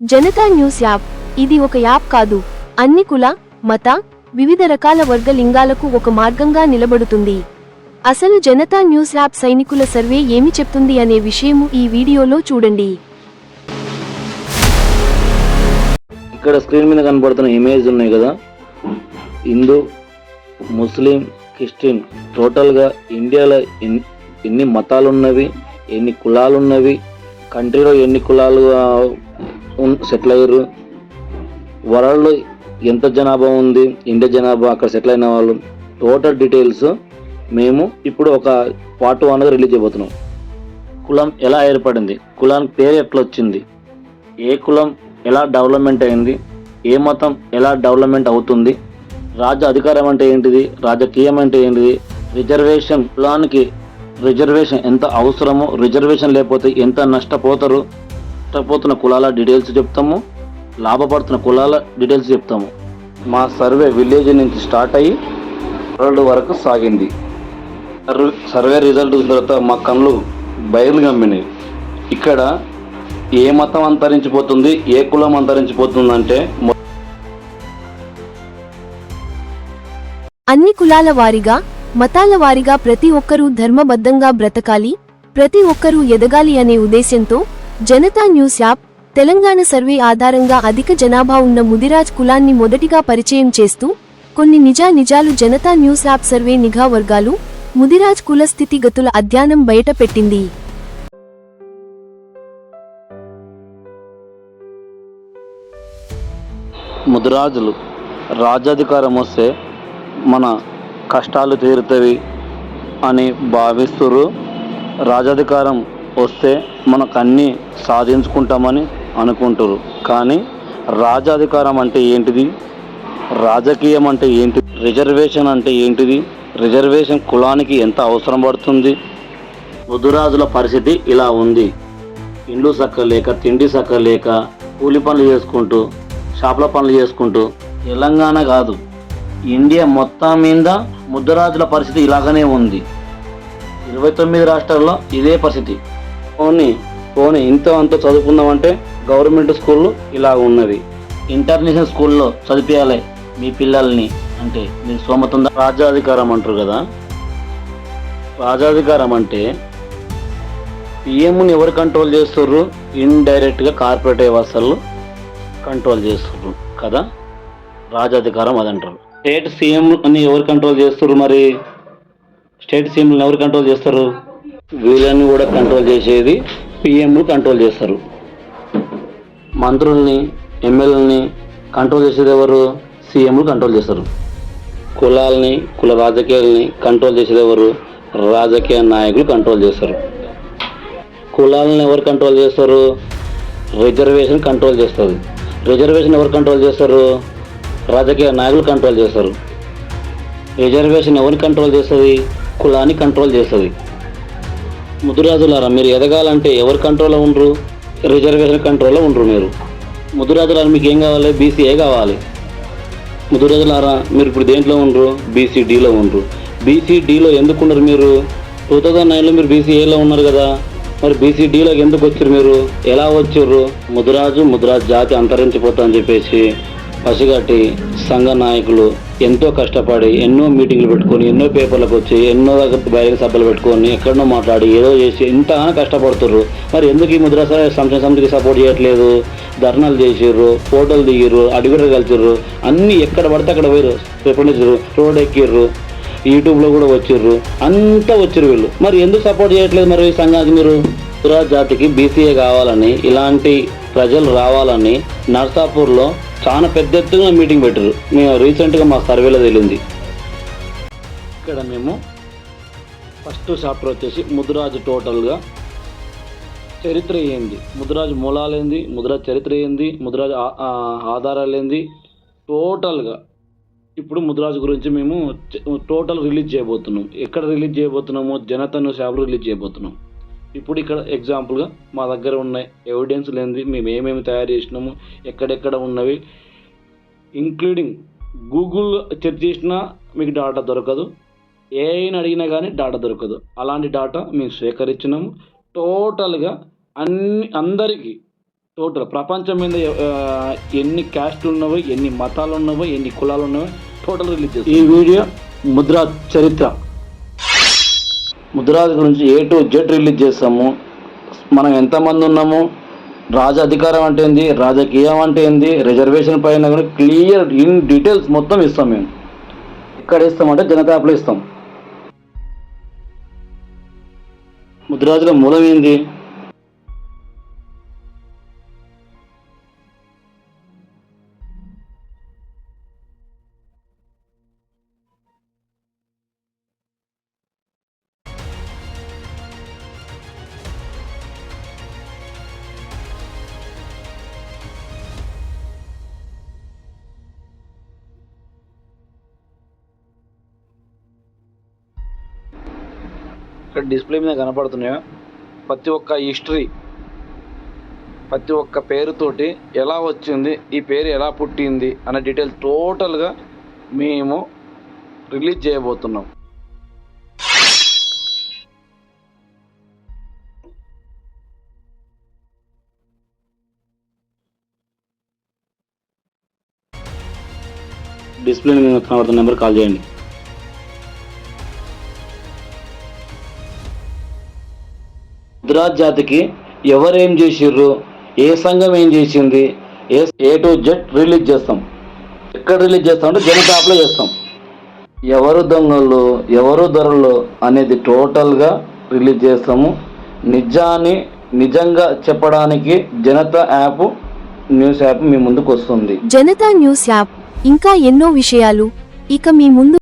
Janata news app. ఇది ఒక app కాదు. అన్ని కుల మత వివిధ రకాల వర్గ లింగాలకు ఒక మార్గంగా నిలబడుతుంది. అసలు జనతా న్యూస్ యాప్ సైనికుల సర్వే ఏమి చెప్తుంది అనే విషయము ఈ వీడియోలో చూడండి. ఇక్కడ స్క్రీన్ మీద కనబడుతున్న ఇమేజ్ ఉన్నాయి కదా. హిందూ ముస్లిం క్రిస్టియన్ టోటల్గా ఇండియాలో ఎన్ని మతాలు ఉన్నవి ఎన్ని కులాలు ఉన్నవి కంట్రీలో ఎన్ని కులాలు సెటిల్ అయ్యారు. వరల్డ్లో ఎంత జనాభా ఉంది ఇండియా జనాభా అక్కడ సెటిల్ అయిన వాళ్ళు టోటల్ డీటెయిల్స్ మేము ఇప్పుడు ఒక పార్ట్ వన్గా రిలీజ్ చేయబోతున్నాం. కులం ఎలా ఏర్పడింది కులానికి పేరు ఎట్లా వచ్చింది ఏ కులం ఎలా డెవలప్మెంట్ అయింది ఏ మతం ఎలా డెవలప్మెంట్ అవుతుంది రాజ్య అధికారం అంటే ఏంటిది రాజకీయం అంటే ఏంటిది రిజర్వేషన్ కులానికి రిజర్వేషన్ ఎంత అవసరమో రిజర్వేషన్ లేకపోతే ఎంత నష్టపోతారు నష్టపోతున్న కులాల డీటెయిల్స్ చెప్తాము లాభపడుతున్న కులాల డీటెయిల్స్ చెప్తాము. మా సర్వే విలేజ్ నుంచి స్టార్ట్ అయ్యి వరల్డ్ వరకు సాగింది. సర్వే సర్వే రిజల్ట్ చూసిన తర్వాత మా కళ్ళు బయలు గమ్మినాయి. ఇక్కడ ఏ మతం అంతరించిపోతుంది ఏ కులం అంతరించిపోతుంది అంటే అన్ని కులాల వారిగా మతాల వారిగా ప్రతి ఒక్కరూ ధర్మబద్ధంగా బ్రతకాలి ప్రతి ఒక్కరూ ఎదగాలి అనే ఉద్దేశ్యంతో Janata news app Telangana survey ఆధారంగా అధిక జనాభా ఉన్న ముదిరాజ్ కులాన్ని మొదటిగా పరిచయం చేస్తూ కొన్ని నిజా నిజాలు జనతా న్యూస్ యాప్ సర్వే నిఘా వర్గాలు ముదిరాజ్ కుల స్థితిగతుల అధ్యయనం బయటపెట్టింది. ముదిరాజులు రాజాధికారం వస్తే మన కష్టాలు తీరుతాయి అని భావిస్తురు రాజాధికారం వస్తే మనకు అన్నీ సాధించుకుంటామని అనుకుంటారు. కానీ రాజాధికారం అంటే ఏంటిది? రాజకీయం అంటే ఏంటి? రిజర్వేషన్ అంటే ఏంటిది? రిజర్వేషన్ కులానికి ఎంత అవసరం పడుతుంది? ముదురాజుల పరిస్థితి ఇలా ఉంది. ఇండ్లు సక్క లేక తిండి సక్క లేక కూలి పనులు చేసుకుంటూ షాపుల పనులు చేసుకుంటూ తెలంగాణ కాదు. ఇండియా మొత్తం మీద ముద్దరాజుల పరిస్థితి ఇలాగనే ఉంది. ఇరవై తొమ్మిది రాష్ట్రాల్లో ఇదే పరిస్థితి. పోనీ పోనీ ఇంత అంత చదువుకుందామంటే గవర్నమెంట్ స్కూళ్ళు ఇలా ఉన్నవి. ఇంటర్నేషనల్ స్కూల్లో చదివించాలి మీ పిల్లల్ని అంటే మీకు సోమతుంద రాజ్యాధికారం అంటారు కదా? రాజాధికారం అంటే పిఎంని ఎవరు కంట్రోల్ చేస్తుర్రు? ఇండైరెక్ట్గా కార్పొరేట్ వ్యవస్థలు కంట్రోల్ చేస్తుర్రు కదా? రాజాధికారం అదంటారు. స్టేట్ సీఎంని ఎవరు కంట్రోల్ చేస్తుర్రు మరి? స్టేట్ సీఎంలను ఎవరు కంట్రోల్ చేస్తారు వీళ్ళని కూడా కంట్రోల్ చేసేది పిఎంలు కంట్రోల్ చేస్తారు. మంత్రుల్ని ఎమ్మెల్యేలని కంట్రోల్ చేసేది ఎవరు? సీఎంలు కంట్రోల్ చేస్తారు. కులాల్ని కుల రాజకీయాల్ని కంట్రోల్ చేసేది ఎవరు? రాజకీయ నాయకులు కంట్రోల్ చేస్తారు. కులాలను ఎవరు కంట్రోల్ చేస్తారు? రిజర్వేషన్ కంట్రోల్ చేస్తుంది రిజర్వేషన్ ఎవరు కంట్రోల్ చేస్తారు? రాజకీయ నాయకులు కంట్రోల్ చేస్తారు. రిజర్వేషన్ ఎవరిని కంట్రోల్ చేస్తుంది? కులాన్ని కంట్రోల్ చేస్తుంది. ముదురాజులారా మీరు ఎదగాలంటే ఎవరు కంట్రోల్లో ఉండరు? రిజర్వేషన్ కంట్రోల్లో ఉండరు మీరు. ముదురాజులారా మీకు ఏం కావాలి బీసీఏ కావాలి. ముదురాజులారా మీరు ఇప్పుడు దేంట్లో ఉండరు? బీసీడీలో ఉండరు. బీసీడీలో ఎందుకు ఉండరు మీరు? టూ థౌజండ్ నైన్లో మీరు బీసీఏలో ఉన్నారు కదా. మరి బీసీడీలోకి ఎందుకు వచ్చారు మీరు? ఎలా వచ్చారు ముదురాజు ముదురాజు జాతి అంతరించిపోతా అని చెప్పేసి పసిగట్టి సంఘ నాయకులు ఎంతో కష్టపడి ఎన్నో మీటింగ్లు పెట్టుకొని ఎన్నో పేపర్లకు వచ్చి ఎన్నో బహిరంగ సభలు పెట్టుకొని ఎక్కడనో మాట్లాడి ఏదో చేసి ఇంత కష్టపడుతుర్రు. మరి ఎందుకు ఈ ముద్రా సంక్షేమ సమితికి సపోర్ట్ చేయట్లేదు? ధర్నాలు చేసిర్రు ఫోటోలు దిగిర్రు అడుగుడు కలిసిర్రు. అన్నీ ఎక్కడ పడితే అక్కడ పోయారు ప్రపంచారు రోడ్ ఎక్కిర్రు. యూట్యూబ్లో కూడా వచ్చిర్రు. అంతా వచ్చిర్రు వీళ్ళు. మరి ఎందుకు సపోర్ట్ చేయట్లేదు మరి ఈ సంఘానికి మీరు? ముద్రా జాతికి బీసీఏ కావాలని ఇలాంటి ప్రజలు రావాలని నర్సాపూర్లో చాలా పెద్ద ఎత్తున మీటింగ్ పెట్టారు మేము రీసెంట్గా మా సర్వేలో తెలింది. ఇక్కడ మేము ఫస్ట్ చాప్టర్ వచ్చేసి ముదిరాజు టోటల్గా చరిత్ర ఏంది? ముదిరాజు మూలాలు ఏంది? ముదిరాజు చరిత్ర ఏంది? ముదిరాజు ఆధారాలు ఏంది? టోటల్గా ఇప్పుడు ముదిరాజు గురించి మేము టోటల్ రిలీజ్ చేయబోతున్నాం. ఎక్కడ రిలీజ్ చేయబోతున్నామో జనతను షాపులు రిలీజ్ చేయబోతున్నాం. ఇప్పుడు ఇక్కడ ఎగ్జాంపుల్గా మా దగ్గర ఉన్న ఎవిడెన్స్ లేనిది మేము ఏమేమి తయారు చేసినాము ఎక్కడెక్కడ ఉన్నవి ఇంక్లూడింగ్ గూగుల్ సెర్చ్ చేసినా మీకు డాటా దొరకదు ఏఐని అడిగినా కానీ డాటా దొరకదు. అలాంటి డాటా మేము సేకరించినాము. టోటల్గా అన్ని అందరికీ టోటల్ ప్రపంచం మీద ఎన్ని క్యాస్ట్లు ఉన్నవో ఎన్ని మతాలు ఉన్నవో ఎన్ని కులాలు ఉన్నవో టోటల్ రిలీజ్ ఈ వీడియో ముద్రా చరిత్ర. ముద్రాజ్ గురించి ఏ టు జెడ్ రిలీజ్ చేస్తాము. మనం ఎంతమంది ఉన్నాము? రాజ అధికారం అంటే ఏంది? రాజకీయం అంటే ఏంది? రిజర్వేషన్ పైన కూడా క్లియర్ ఇన్ డీటెయిల్స్ మొత్తం ఇస్తాం మేము. ఎక్కడ ఇస్తామంటే జనతా యాప్లో ఇస్తాం. ముద్రాజుల మూలం ఏంది? ఇక్కడ డిస్ప్లే మీద కనపడుతున్నాయో. ప్రతి ఒక్క హిస్టరీ ప్రతి ఒక్క పేరుతోటి ఎలా వచ్చింది ఈ పేరు ఎలా పుట్టింది అనే డీటెయిల్స్ టోటల్గా మేము రిలీజ్ చేయబోతున్నాం. డిస్ప్లే మీద కనబడుతున్న నెంబర్ కాల్ చేయండి. ముద్రాజ్ జాతికి ఎవరేం చేసిర్రు? ఏ సంఘం ఏం చేసింది? ఏ ఏ టు జెడ్ రిలీజ్ చేస్తాం. ఎక్కడ రిలీజ్ చేస్తాం అంటే జనతా యాప్లో చేస్తాం. ఎవరు దొంగలు ఎవరు ధరలు అనేది టోటల్గా రిలీజ్ చేస్తాము. నిజాన్ని నిజంగా చెప్పడానికి జనతా యాప్ న్యూస్ యాప్ మీ ముందుకు వస్తుంది. Janata news app. ఇంకా ఎన్నో విషయాలు. ఇక మీ ముందు